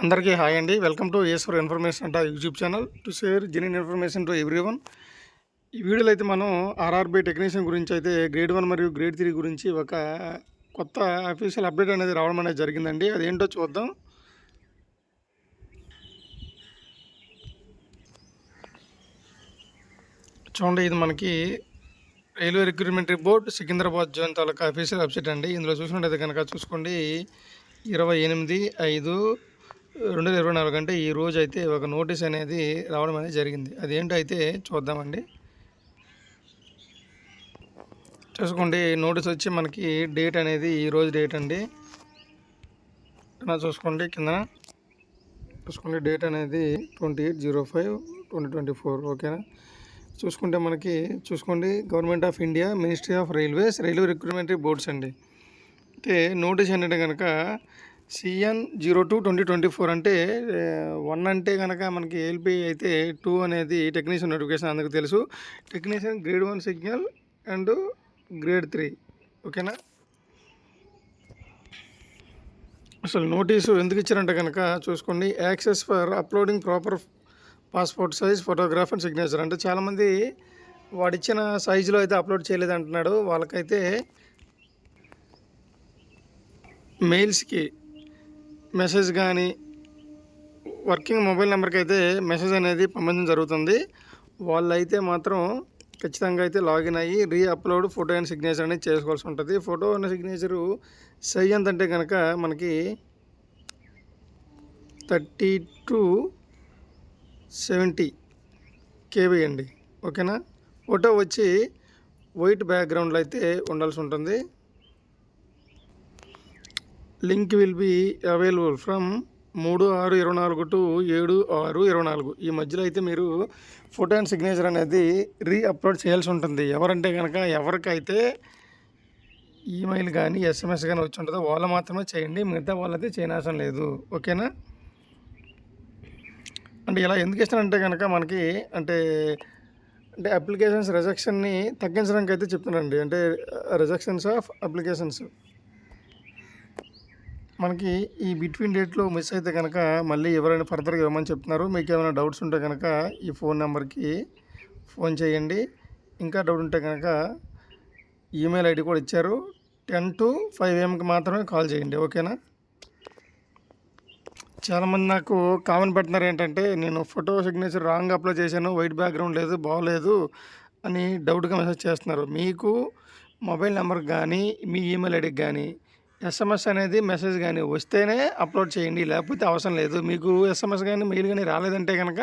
అందరికీ హాయ్ అండి. Welcome to ace for information అంట YouTube channel. To share genuine information to everyone ఈ వీడియోలో అయితే మనం ఆర్ఆర్బీ టెక్నీషియన్ గురించి అయితే గ్రేడ్ వన్ మరియు గ్రేడ్ త్రీ గురించి ఒక కొత్త అఫీషియల్ అప్డేట్ అనేది రావడం అనేది జరిగిందండి. అదేంటో చూద్దాం. చూడండి ఇది మనకి railway recruitment report Secunderabad zone తాలూకా అఫీషియల్ వెబ్సైట్ అండి. ఇందులో చూసినట్టయితే కనుక చూసుకోండి. ఇరవై ఎనిమిది ఐదు రెండు వేల ఇరవై నాలుగు అంటే ఈ రోజు అయితే ఒక నోటీస్ అనేది రావడం అనేది జరిగింది. అదేంటైతే చూద్దామండి. చూసుకోండి నోటీస్ వచ్చి మనకి డేట్ అనేది ఈ రోజు డేట్ అండి. చూసుకోండి కింద చూసుకోండి డేట్ అనేది twenty eight zero five twenty twenty four ఓకేనా? చూసుకుంటే మనకి చూసుకోండి government of India ministry of railways railway recruitment boards అండి. అయితే నోటీస్ ఏంటంటే కనుక CN zero two twenty twenty four అంటే వన్ అంటే కనుక మనకి ఎల్పి అయితే టూ అనేది టెక్నీషియన్ నోటిఫికేషన్ అందుకు తెలుసు. Technician grade one signal and grade three ఓకేనా? అసలు నోటీసు ఎందుకు ఇచ్చారంటే కనుక చూసుకోండి. Access for uploading proper passport size photograph and signature అంటే చాలామంది వాడిచ్చిన సైజులో అయితే అప్లోడ్ చేయలేదు అంటున్నాడు వాళ్ళకైతే మెయిల్స్కి మెసేజ్ కానీ వర్కింగ్ మొబైల్ నెంబర్కి అయితే మెసేజ్ అనేది పంపించడం జరుగుతుంది. వాళ్ళైతే మాత్రం ఖచ్చితంగా అయితే లాగిన్ అయ్యి re upload photo and signature అనేది చేసుకోవాల్సి ఉంటుంది. ఫోటో అండ్ సిగ్నేచరు సై ఎంత అంటే కనుక మనకి థర్టీ టు సెవెంటీ కేబీ అండి. ఓకేనా? ఫోటో వచ్చి వైట్ బ్యాక్గ్రౌండ్లో అయితే ఉండాల్సి ఉంటుంది. Link will be available from మూడు ఆరు ఇరవై నాలుగు టు ఏడు ఆరు ఇరవై నాలుగు. ఈ మధ్యలో అయితే మీరు ఫోటో అండ్ సిగ్నేచర్ అనేది రీ అప్లోడ్ చేయాల్సి ఉంటుంది. ఎవరంటే కనుక ఎవరికైతే ఈమెయిల్ కానీ ఎస్ఎంఎస్ కానీ వచ్చి ఉంటుందో వాళ్ళు మాత్రమే చేయండి. మిగతా వాళ్ళైతే చేయనవసరం లేదు. ఓకేనా? అంటే ఇలా ఎందుకు ఇస్తానంటే కనుక మనకి అంటే అంటే అప్లికేషన్స్ రిజెక్షన్ని తగ్గించడానికి అయితే చెప్తున్నానండి అంటే రిజెక్షన్స్ ఆఫ్ అప్లికేషన్స్ మనకి ఈ బిట్వీన్ డేట్లో మిస్ అయితే కనుక మళ్ళీ ఎవరైనా ఫర్దర్గా ఇవ్వమని చెప్తున్నారు మీకు ఏమైనా డౌట్స్ ఉంటే కనుక ఈ ఫోన్ నెంబర్కి ఫోన్ చేయండి. ఇంకా డౌట్ ఉంటే కనుక ఈమెయిల్ ఐడి కూడా ఇచ్చారు. టెన్ టు ఫైవ్ ఏఎంకి మాత్రమే కాల్ చేయండి ఓకేనా? చాలామంది నాకు కామెంట్ పెడుతున్నారు ఏంటంటే నేను ఫోటో సిగ్నేచర్ రాంగ్ అప్లోడ్ చేశాను వైట్ బ్యాక్గ్రౌండ్ లేదు బాగోలేదు అని డౌట్గా మెసేజ్ చేస్తున్నారు. మీకు మొబైల్ నెంబర్ కానీ మీ ఈమెయిల్ ఐడికి కానీ ఎస్ఎంఎస్ అనేది మెసేజ్ కానీ వస్తేనే అప్లోడ్ చేయండి లేకపోతే అవసరం లేదు. మీకు ఎస్ఎంఎస్ కానీ మెయిల్ కానీ రాలేదంటే కనుక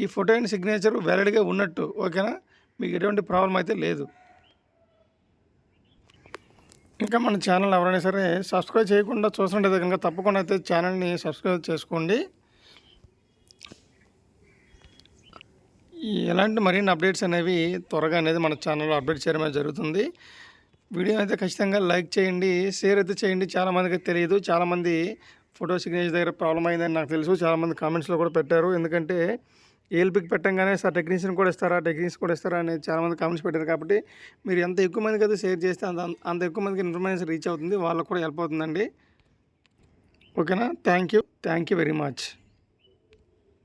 ఈ ఫోటో అండ్ సిగ్నేచర్ వ్యాలిడ్గా ఉన్నట్టు ఓకేనా మీకు ఎటువంటి ప్రాబ్లం అయితే లేదు. ఇంకా మన ఛానల్ ఎవరైనా సరే సబ్స్క్రైబ్ చేయకుండా చూస్తుంటే కనుక తప్పకుండా అయితే ఛానల్ని సబ్స్క్రైబ్ చేసుకోండి. ఎలాంటి మరిన్ని అప్డేట్స్ అనేవి త్వరగా అనేది మన ఛానల్లో అప్డేట్ చేయడమే జరుగుతుంది. వీడియో అయితే ఖచ్చితంగా లైక్ చేయండి షేర్ అయితే చేయండి. చాలామందికి తెలియదు. చాలామంది ఫోటో సిగ్నేచర్ దగ్గర ప్రాబ్లం అయిందని నాకు తెలుసు. చాలామంది కామెంట్స్లో కూడా పెట్టారు. ఎందుకంటే ఏఎల్పికి పెట్టంగానే సార్ టెక్నీషియన్ కూడా ఇస్తారా టెక్నీషియన్ కూడా ఇస్తారా అని చాలామంది కామెంట్స్ పెట్టారు కాబట్టి మీరు ఎంత ఎక్కువ మందికి అయితే షేర్ చేస్తే అంత అంత ఎక్కువ మందికి ఇన్ఫర్మేషన్ రీచ్ అవుతుంది. వాళ్ళకు కూడా హెల్ప్ అవుతుందండి. ఓకేనా thank you thank you very much